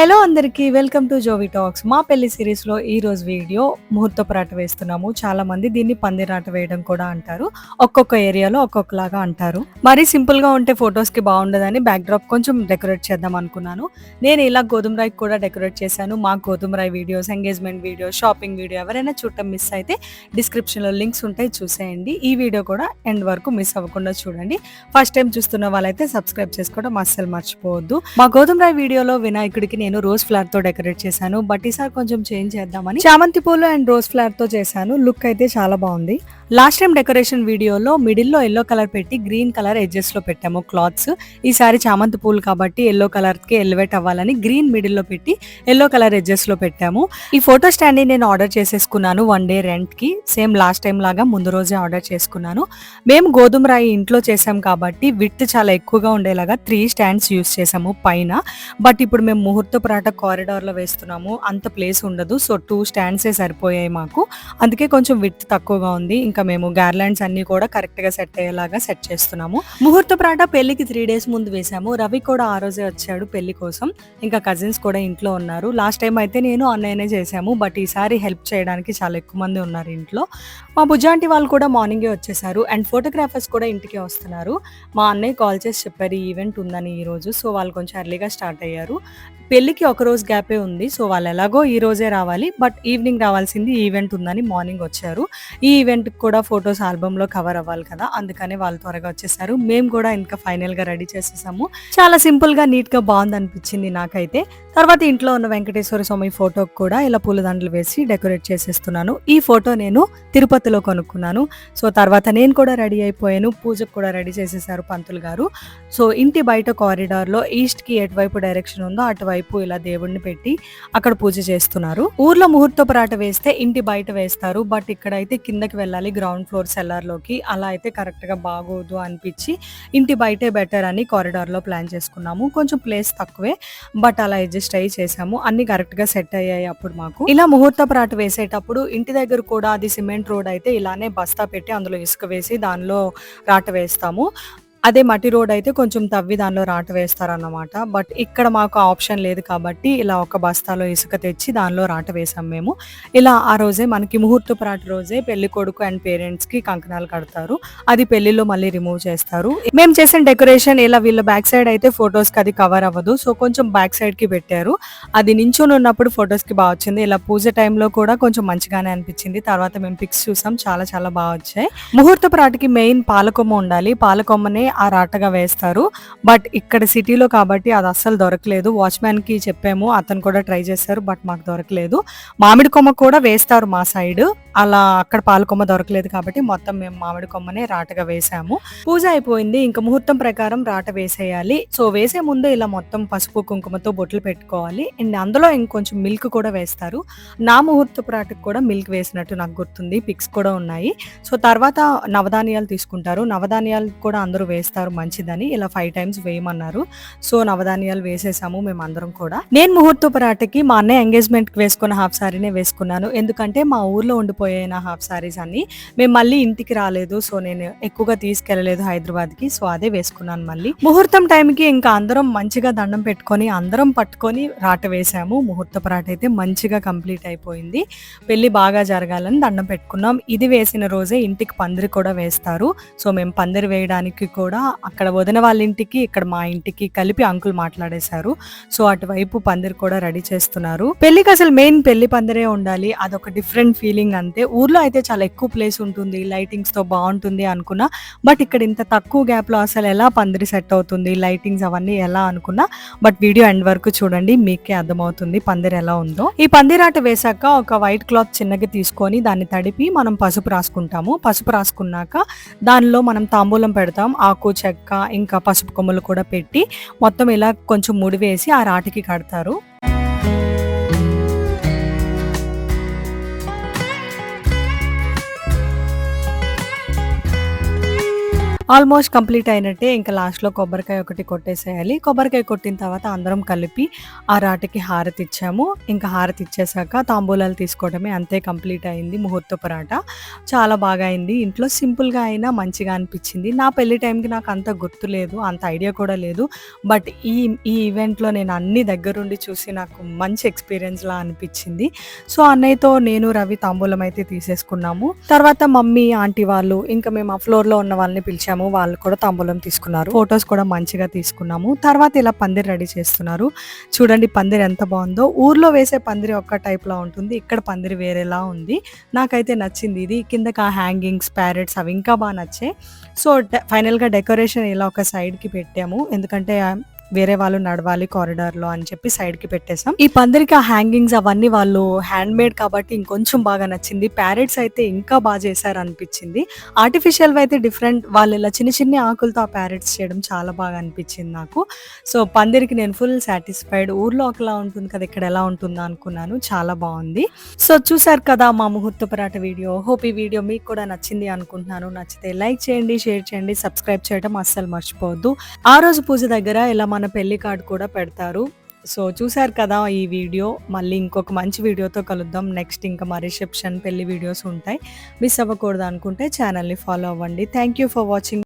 Hello అందరికీ welcome to జోవి talks. మా పెళ్ళి సిరీస్లో ఈరోజు ఈ రోజు వీడియో ముహూర్తపు వేస్తున్నాము. చాలా మంది దీన్ని పందిరాట వేయడం కూడా అంటారు. ఒక్కొక్క ఏరియాలో ఒక్కొక్కలాగా అంటారు. మరి సింపుల్గా ఉంటే ఫొటోస్కి బాగుండదని బ్యాక్ డ్రాప్ కొంచెం డెకరేట్ చేద్దాం అనుకున్నాను. నేను ఇలా గోధుమ రాయి కూడా డెకరేట్ చేశాను. మా గోధుమ రాయి videos engagement video shopping video ఎవరైనా చూడటం మిస్ అయితే డిస్క్రిప్షన్లో లింక్స్ ఉంటాయి చూసేయండి. ఈ వీడియో కూడా ఎండ్ వరకు మిస్ అవ్వకుండా చూడండి. ఫస్ట్ టైం చూస్తున్న వాళ్ళైతే సబ్స్క్రైబ్ చేసుకోవడం అస్సలు మర్చిపోవద్దు. మా గోధుమ రాయి వీడియోలో వినాయకుడికి నేను రోజ్ ఫ్లవర్తో డెకరేట్ చేశాను. బట్ ఈసారి కొంచెం చేంజ్ చేద్దామని. చామంతి పూలు అండ్ రోజ్ ఫ్లవర్తో చేశాను. లుక్ అయితే చాలా బాగుంది. లాస్ట్ టైం డెకరేషన్ వీడియోలో మిడిల్లో ఎల్లో కలర్ పెట్టి గ్రీన్ కలర్ ఎడ్జెస్లో పెట్టాము క్లాత్స్ ఈసారి చామంతి పూలు కాబట్టి ఎల్లో కలర్కి ఎలివేట్ అవ్వాలని గ్రీన్ మిడిల్లో పెట్టి ఎల్లో కలర్ ఎడ్జెస్లో పెట్టాము. ఈ ఫోటో స్టాండ్ని నేను ఆర్డర్ చేసేసుకున్నాను వన్ డే రెంట్కి సేమ్ లాస్ట్ టైం లాగా ముందు రోజే ఆర్డర్ చేసుకున్నాను. మేము గోధుమ రాయి ఇంట్లో చేసాం కాబట్టి విత్ చాలా ఎక్కువగా ఉండేలాగా త్రీ స్టాండ్స్ యూస్ చేసాము పైన. బట్ ఇప్పుడు మేము ముహూర్త పరాట కారిడార్లో వేస్తున్నాము. అంత ప్లేస్ ఉండదు. సో టూ స్టాండ్సే సరిపోయాయి మాకు. అందుకే కొంచెం విత్ తక్కువగా ఉంది. ఇంకా మేము గార్లాండ్స్ అన్ని కూడా కరెక్ట్గా సెట్ అయ్యేలాగా సెట్ చేస్తున్నాము. ముహూర్త ప్రాట పెళ్ళికి త్రీ డేస్ ముందు వేసాము రవి కూడా ఆ రోజే వచ్చాడు పెళ్ళి కోసం. ఇంకా కజిన్స్ కూడా ఇంట్లో ఉన్నారు. లాస్ట్ టైం అయితే నేను అన్నయ్యనే చేశాము. బట్ ఈసారి హెల్ప్ చేయడానికి చాలా ఎక్కువ మంది ఉన్నారు ఇంట్లో. మా బుజ్జాంటి వాళ్ళు కూడా మార్నింగే వచ్చేసారు అండ్ ఫోటోగ్రాఫర్స్ కూడా ఇంటికి వస్తున్నారు. మా అన్నయ్య కాల్ చేసి చెప్పారు ఈ ఈవెంట్ ఉందని ఈ రోజు. సో వాళ్ళు కొంచెం ఎర్లీగా స్టార్ట్ అయ్యారు. పెళ్ళికి ఒక రోజు గ్యాపే ఉంది. సో వాళ్ళు ఎలాగో ఈ రోజే రావాలి. బట్ ఈవినింగ్ రావాల్సింది ఈవెంట్ ఉందని మార్నింగ్ వచ్చారు. ఈ ఈవెంట్ కూడా ఫొటోస్ ఆల్బమ్లో కవర్ అవ్వాలి కదా. అందుకనే వాళ్ళు త్వరగా వచ్చేసారు. మేము కూడా ఇంకా ఫైనల్గా రెడీ చేసేసాము. చాలా సింపుల్గా నీట్గా నీట్గా బాగుంది అనిపించింది నాకైతే. తర్వాత ఇంట్లో ఉన్న వెంకటేశ్వర స్వామి ఫోటోకి కూడా ఇలా పూలదండలు వేసి డెకరేట్ చేసేస్తున్నాను. ఈ ఫోటో నేను తిరుపతి తిరుపతిలో కొనుక్కున్నాను. సో తర్వాత నేను కూడా రెడీ అయిపోయాను. పూజకు కూడా రెడీ చేసేసారు పంతులు గారు. సో ఇంటి బయట కారిడార్లో ఈస్ట్కి ఎటువైపు డైరెక్షన్ ఉందో అటువైపు ఇలా దేవుడిని పెట్టి అక్కడ పూజ చేస్తున్నారు. ఊర్లో ముహూర్త పరాట వేస్తే ఇంటి బయట వేస్తారు. బట్ ఇక్కడైతే కిందకి వెళ్ళాలి గ్రౌండ్ ఫ్లోర్ సెల్లార్లోకి అలా అయితే కరెక్ట్గా బాగోదు అనిపించి ఇంటి బయటే బెటర్ అని కారిడార్లో ప్లాన్ చేసుకున్నాము. కొంచెం ప్లేస్ తక్కువే బట్ అలా అడ్జస్ట్ అయ్యి చేసాము. అన్ని కరెక్ట్గా సెట్ అయ్యాయి అప్పుడు మాకు. ఇలా ముహూర్త పరాట వేసేటప్పుడు ఇంటి దగ్గర కూడా అది సిమెంట్ రోడ్ అయితే ఇలానే బస్తా పెట్టి అందులో ఇసుక వేసి దానిలో రాట వేస్తాము. అదే మట్టి రోడ్ అయితే కొంచెం తవ్వి దానిలో రాట వేస్తారన్నమాట. బట్ ఇక్కడ మాకు ఆప్షన్ లేదు కాబట్టి ఇలా ఒక బస్తాలో ఇసుక తెచ్చి దానిలో రాట వేసాం మేము. ఇలా ఆ రోజే మనకి ముహూర్తపు రాట రోజే పెళ్ళి కొడుకు అండ్ పేరెంట్స్కి కంకణాలు కడతారు. అది పెళ్ళిలో మళ్ళీ రిమూవ్ చేస్తారు. మేము చేసిన డెకరేషన్ ఇలా వీళ్ళ బ్యాక్ సైడ్ అయితే ఫొటోస్కి అది కవర్ అవ్వదు. సో కొంచెం బ్యాక్ సైడ్కి పెట్టారు. అది నించుని ఉన్నప్పుడు ఫొటోస్కి బాగా వచ్చింది. ఇలా పూజ టైంలో కూడా కొంచెం మంచిగానే అనిపించింది. తర్వాత మేము పిక్స్ చూసాం. చాలా చాలా బాగా వచ్చాయి. ముహూర్తపు రాటకి మెయిన్ పాలకొమ్మ ఉండాలి. పాలకొమ్మనే ఆ రాటగా వేస్తారు. బట్ ఇక్కడ సిటీలో కాబట్టి అది అస్సలు దొరకలేదు. వాచ్మ్యాన్కి చెప్పాము అతను కూడా ట్రై చేశారు బట్ మాకు దొరకలేదు. మామిడి కొమ్మ కూడా వేస్తారు మా సైడ్ అలా అక్కడ పాలకొమ్మ దొరకలేదు కాబట్టి మొత్తం మేము మామిడి కొమ్మనే రాటగా వేసాము. పూజ అయిపోయింది. ఇంకా ముహూర్తం ప్రకారం రాట వేసేయాలి. సో వేసే ముందు ఇలా మొత్తం పసుపు కుంకుమతో బొట్లు పెట్టుకోవాలి. అండ్ అందులో ఇంకొంచెం మిల్క్ కూడా వేస్తారు. నా ముహూర్తపు రాటకు కూడా మిల్క్ వేసినట్టు నాకు గుర్తుంది. పిక్స్ కూడా ఉన్నాయి. సో తర్వాత నవధాన్యాలు తీసుకుంటారు. నవధాన్యాలు కూడా అందరూ వేస్తారు వేస్తారు మంచిదని. ఇలా ఫైవ్ టైమ్స్ వేయమన్నారు. సో నవధాన్యాలు వేసేసాము మేము అందరం కూడా. నేను ముహూర్త పరాటకి మా అన్నయ్య ఎంగేజ్మెంట్కి వేసుకున్న హాఫ్ సారీనే వేసుకున్నాను. ఎందుకంటే మా ఊర్లో ఉండిపోయిన హాఫ్ సారీస్ అన్ని మేము మళ్ళీ ఇంటికి రాలేదు. సో నేను ఎక్కువగా తీసుకెళ్ళలేదు హైదరాబాద్కి సో అదే వేసుకున్నాను మళ్ళీ. ముహూర్తం టైంకి ఇంకా అందరం మంచిగా దండం పెట్టుకొని అందరం పట్టుకొని రాట వేసాము. ముహూర్త రాట అయితే మంచిగా కంప్లీట్ అయిపోయింది. పెళ్ళి బాగా జరగాలని దండం పెట్టుకున్నాం. ఇది వేసిన రోజే ఇంటికి పందిరి కూడా వేస్తారు. సో మేము పందిరి వేయడానికి కూడా అక్కడ వదిన వాళ్ళ ఇంటికి ఇక్కడ మా ఇంటికి కలిపి అంకుల్ మాట్లాడేశారు. సో అటువైపు పందిరి కూడా రెడీ చేస్తున్నారు. పెళ్ళికి అసలు మెయిన్ పెళ్ళి పందిరే ఉండాలి. అదొక డిఫరెంట్ ఫీలింగ్ అంతే. ఊర్లో అయితే చాలా ఎక్కువ ప్లేస్ ఉంటుంది. లైటింగ్స్తో బాగుంటుంది అనుకున్నా. బట్ ఇక్కడ ఇంత తక్కువ గ్యాప్లో అసలు ఎలా పందిరి సెట్ అవుతుంది? లైటింగ్స్ అవన్నీ ఎలా అనుకున్నా. బట్ వీడియో ఎండ్ వరకు చూడండి. మీకే అర్థమవుతుంది పందిరి ఎలా ఉందో. ఈ పందిరాట వేశాక ఒక వైట్ క్లాత్ చిన్నగా తీసుకొని దాన్ని తడిపి మనం పసుపు రాసుకుంటాము. పసుపు రాసుకున్నాక దానిలో మనం తాంబూలం పెడతాం. ఆ ఆకు చెక్క ఇంకా పసుపు కొమ్మలు కూడా పెట్టి మొత్తం ఇలా కొంచెం ముడివేసి ఆ రాటికి కడతారు. ఆల్మోస్ట్ కంప్లీట్ అయినట్టే ఇంకా లాస్ట్‌లో కొబ్బరికాయ ఒకటి కొట్టేసేయాలి. కొబ్బరికాయ కొట్టిన తర్వాత అందరం కలిపి ఆ రాటకి హారతి ఇచ్చాము. ఇంకా హారతి ఇచ్చేసాక తాంబూలాలు తీసుకోవడమే అంతే కంప్లీట్ అయింది ముహూర్త పరాట చాలా బాగా అయింది. ఇంట్లో సింపుల్‌గా అయినా మంచిగా అనిపించింది. నా పెళ్ళి టైంకి నాకు అంత గుర్తు లేదు అంత ఐడియా కూడా లేదు. బట్ ఈ ఈ ఈవెంట్‌లో నేను అన్ని దగ్గరుండి చూసి నాకు మంచి ఎక్స్‌పీరియన్స్‌లా అనిపించింది. సో, అన్నయ్యతో నేను, రవి తాంబూలం అయితే తీసేసుకున్నాము. తర్వాత మమ్మీ, ఆంటీ వాళ్ళు ఇంకా మేము ఆ ఫ్లోర్‌లో ఉన్న వాళ్ళని పిలిచాము. వాళ్ళు కూడా తాంబూలం తీసుకున్నారు. ఫొటోస్ కూడా మంచిగా తీసుకున్నాము. తర్వాత ఇలా పందిరి రెడీ చేస్తున్నారు. చూడండి పందిరి ఎంత బాగుందో ఊర్లో వేసే పందిరి ఒక్క టైప్‌లా ఉంటుంది. ఇక్కడ పందిరి వేరేలా ఉంది. నాకైతే నచ్చింది ఇది. కిందకి ఆ హ్యాంగింగ్స్, ప్యారెట్స్ అవి ఇంకా బాగా నచ్చాయి. సో, ఫైనల్‌గా డెకరేషన్ ఇలా ఒక సైడ్‌కి పెట్టాము. ఎందుకంటే వేరే వాళ్ళు నడవాలి కారిడార్‌లో అని చెప్పి సైడ్‌కి పెట్టేసాం. ఈ పందిరికి ఆ హ్యాంగింగ్స్ అవన్నీ వాళ్ళు హ్యాండ్‌మేడ్ కాబట్టి ఇంకొంచెం బాగా నచ్చింది. ప్యారెట్స్ అయితే ఇంకా బాగా చేశారు అనిపించింది ఆర్టిఫిషియల్ అయితే డిఫరెంట్ వాళ్ళు ఇలా చిన్న చిన్ని ఆకులతో ఆ ప్యారెట్స్ చేయడం చాలా బాగా అనిపించింది నాకు. సో, పందిరికి నేను ఫుల్ సాటిస్ఫైడ్. ఊర్లో ఒకలా ఉంటుంది కదా! ఇక్కడ ఎలా ఉంటుందా అనుకున్నాను. చాలా బాగుంది సో, చూసారు కదా మా ముహూర్త పరాట వీడియో. హోప్ ఈ వీడియో మీకు కూడా నచ్చింది అనుకుంటున్నాను. నచ్చితే లైక్ చేయండి, షేర్ చేయండి, సబ్స్క్రైబ్ చేయడం అస్సలు మర్చిపోవద్దు. ఆ రోజు పూజ దగ్గర ఇలా మన మన పెళ్ళి కార్డు కూడా పెడతారు. సో, చూసారు కదా ఈ వీడియో. మళ్ళీ ఇంకొక మంచి వీడియోతో కలుద్దాం. నెక్స్ట్ ఇంకా మా రిసెప్షన్, పెళ్ళి వీడియోస్ ఉంటాయి. మిస్ అవ్వకూడదు అనుకుంటే ఛానల్‌ని ఫాలో అవ్వండి. Thank you for watching.